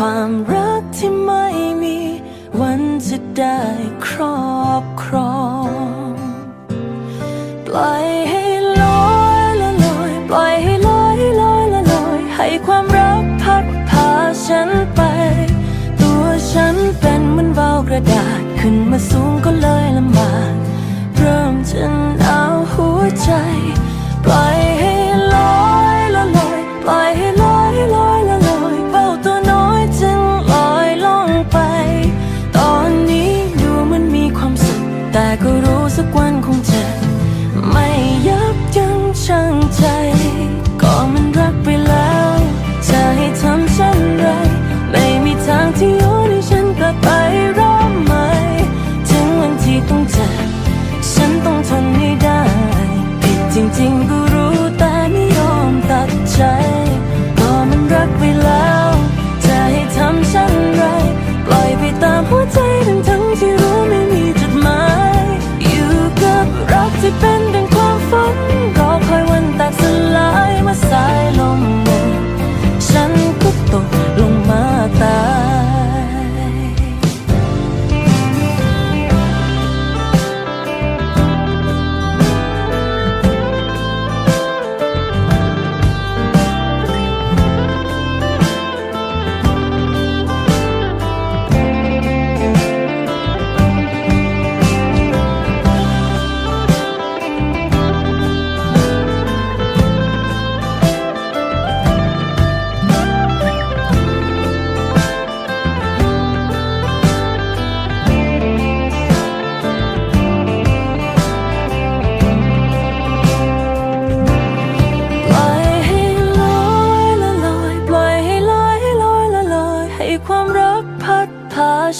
ความรักที่ไม่มี วันจะได้ครอบครองปล่อยให้ลอยละลอยปล่อยให้ลอยลอยละลอย ให้ความรักพัดพาฉันไป ตัวฉันเป็นเหมือนเบากระดาษขึ้นมาสูงก็ล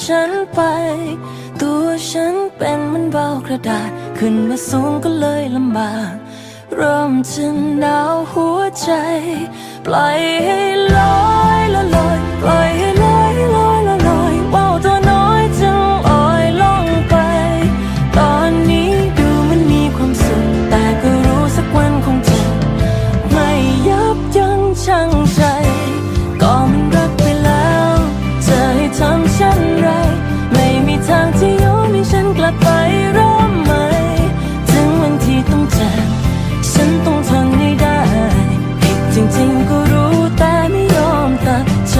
ฉันไป ตัวฉันเป็นมันเบากระดาษ ขึ้นมาสูงก็เลยลำบากเริ่มจะหนาวหัวใจ ปล่อยให้ลอยละลอยปล่อย ลัไปรอไหถึงวันที่ต้องจากฉันต้องทนให้ได้จริงๆก็รู้แต่ไม่ยอมตัดใจ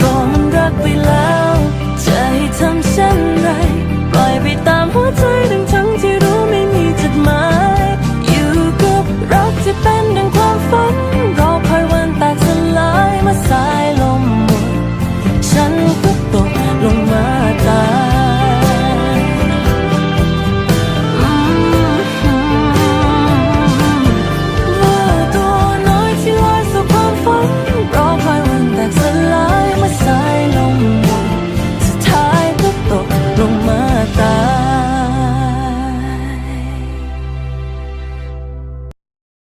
ก็มันรักไปแล้ว จะให้ทำเช่นไร ปล่อยไปตามหัวใจดังทั้ง